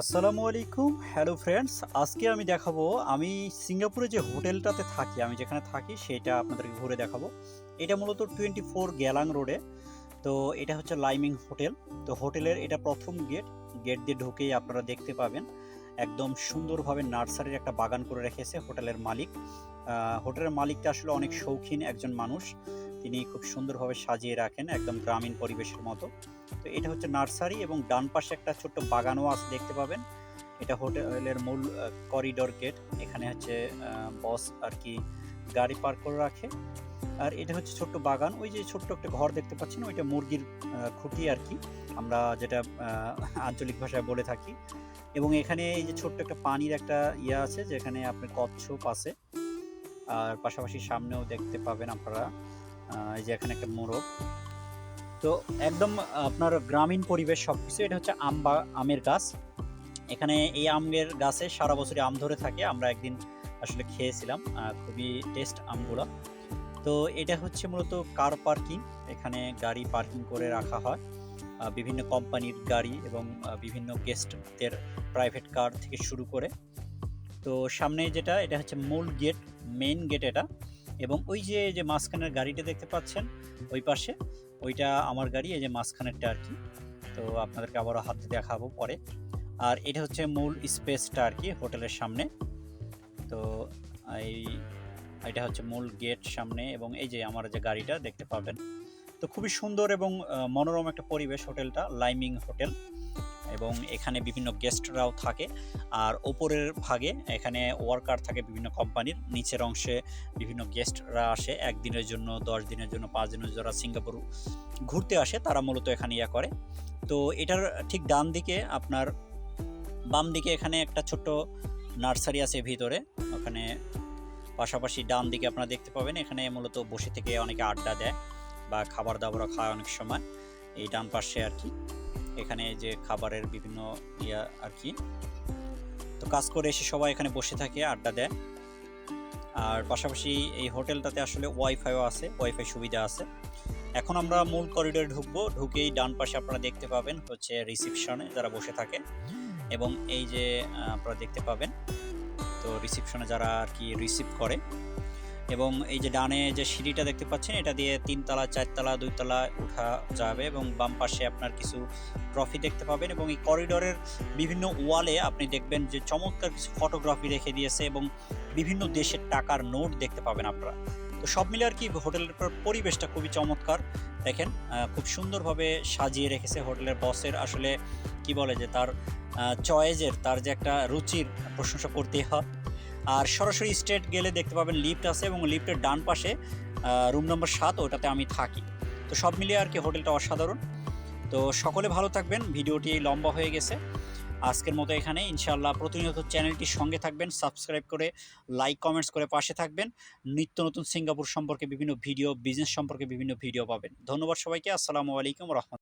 আসসালামু আলাইকুম, hello friends. আজকে আমি দেখাবো, আমি সিঙ্গাপুরে যে হোটেলটাতে থাকি, আমি যেখানে থাকি, সেটা আপনাদেরকে ঘুরে দেখাবো। এটা মূলত টোয়েন্টি ফোর গ্যালাং রোডে। তো এটা হচ্ছে লাইমিং হোটেল। তো হোটেলের এটা প্রথম গেট। গেট দিয়ে ঢুকেই আপনারা দেখতে পাবেন। একদম সুন্দরভাবে নার্সারির একটা বাগান করে রেখেছে হোটেলের মালিক। হোটেলের মালিকটা আসলে অনেক শৌখিন একজন মানুষ। তিনি খুব সুন্দরভাবে সাজিয়ে রাখেন একদম গ্রামীণ পরিবেশের মতো। তো এটা হচ্ছে নার্সারি এবং ডান পাশে একটা ছোট্ট বাগানও আছে দেখতে পাবেন। এটা হোটেলের মূল করিডোর গেট এখানে হচ্ছে বস আর কি গাড়ি পার্ক করে রাখে। আর এটা হচ্ছে ছোট্ট বাগান। ওই যে ছোট্ট একটা ঘর দেখতে পাচ্ছেন, ওইটা মুরগির খুঁটি আর কি। আমরা যেটা আঞ্চলিক ভাষায় বলে থাকি। এবং এখানে এই যে ছোট্ট একটা পানির একটা ইয়ে আছে, যেখানে আপনার কচ্ছপ আছে। আর পাশাপাশি সামনেও দেখতে পাবেন আপনারা এই যে এখানে একটা মোরগ। তো একদম আপনার গ্রামীণ পরিবেশ সব কিছু এটা হচ্ছে আম বা, আমের গাছ। এখানে এই আমের গাছে সারা বছরই আম ধরে থাকে, আমরা একদিন আসলে খেয়েছিলাম খুবই টেস্ট আমগুলো। তো এটা হচ্ছে মূলত কার পার্কিং, এখানে গাড়ি পার্কিং করে রাখা হয়। বিভিন্ন কোম্পানির গাড়ি এবং বিভিন্ন গেস্টদের প্রাইভেট কার থেকে শুরু করে। তো সামনে যেটা, এটা হচ্ছে মূল গেট মেইন গেট এটা। এবং ওই যে যে মাঝখানের গাড়িটা দেখতে পাচ্ছেন, ওই পাশে, ওইটা আমার গাড়ি, এই যে মাঝখানেরটা আর কি। তো আপনাদেরকে আবারও হাতে দেখাবো পরে। আর এটা হচ্ছে মূল স্পেসটা আর কি, হোটেলের সামনে। তো এই, এটা হচ্ছে মূল গেট সামনে এবং এই যে আমার যে গাড়িটা দেখতে পাবেন। তো খুবই সুন্দর এবং মনোরম একটা পরিবেশ হোটেলটা, লাইমিং হোটেল। এবং এখানে বিভিন্ন গেস্টরাও থাকে। আর ওপরের ভাগে এখানে ওয়ার্কার থাকে বিভিন্ন কোম্পানির। নিচের অংশে বিভিন্ন গেস্টরা আসে। একদিনের জন্য, দশ দিনের জন্য, পাঁচ দিনের যারা সিঙ্গাপুর ঘুরতে আসে, তারা মূলত এখানে ইয়া করে। তো এটার ঠিক ডান দিকে আপনার, বাম দিকে এখানে একটা ছোট্ট নার্সারি আছে ভিতরে। ওখানে পাশাপাশি ডান দিকে আপনারা দেখতে পাবেন, এখানে মূলত বসে থেকে অনেকে আড্ডা দেয়। বা খাবার দাবারও খায় অনেক সময়, এই ডান পাশে আর কি। এখানে যে খাবারের বিভিন্ন ইয়া আর কি। তো কাজ করে এসে সবাই এখানে বসে থাকে, আড্ডা দেয়। আর পাশাপাশি এই হোটেলটাতে আসলে ওয়াইফাইও আছে, ওয়াইফাই সুবিধা আছে। এখন আমরা মূল করিডোরে ঢুকবো, ঢুকেই ডান পাশে আপনারা দেখতে পাবেন হচ্ছে রিসিপশনে যারা বসে থাকে এবং এই যে আপনারা দেখতে পাবেন। তো রিসিপশনে যারা আর কি রিসিভ করে এবং এই যে ডানে যে সিঁড়িটা দেখতে পাচ্ছেন, এটা দিয়ে তিনতলা, চারতলা, দুইতলা উঠা যাবে এবং বাম পাশে আপনার কিছু ট্রফি দেখতে পাবেন এবং এই করিডোরের বিভিন্ন ওয়ালে আপনি দেখবেন যে চমৎকার কিছু ফটোগ্রাফি রেখে দিয়েছে এবং বিভিন্ন দেশের টাকার নোট দেখতে পাবেন আপনারা। তো সব মিলে আর কি হোটেলের পর- পরিবেশটা খুবই চমৎকার। দেখেন খুব সুন্দরভাবে সাজিয়ে রেখেছে হোটেলের বসের আসলে কি বলে যে তার চয়েজের তার যে একটা রুচির প্রশংসা করতেই হয়। আর সরাসরি স্টেট গেলে দেখতে পাবেন লিফট আছে এবং লিফটের ডান পাশে রুম নম্বর সাত, ওটাতে আমি থাকি। তো সব মিলিয়ে আর কি হোটেলটা অসাধারণ। তো সকলে ভালো থাকবেন, ভিডিওটি লম্বা হয়ে গেছে। আজকের মতো এখানে ইনশাআল্লাহ প্রতিনিয়ত চ্যানেলটির সঙ্গে থাকবেন, সাবস্ক্রাইব করে, লাইক, কমেন্টস করে পাশে থাকবেন। নিত্য নতুন সিঙ্গাপুর সম্পর্কে বিভিন্ন ভিডিও, বিজনেস সম্পর্কে বিভিন্ন ভিডিও পাবেন। ধন্যবাদ সবাইকে, আসসালামু আলাইকুম রহমতুল্লাহ।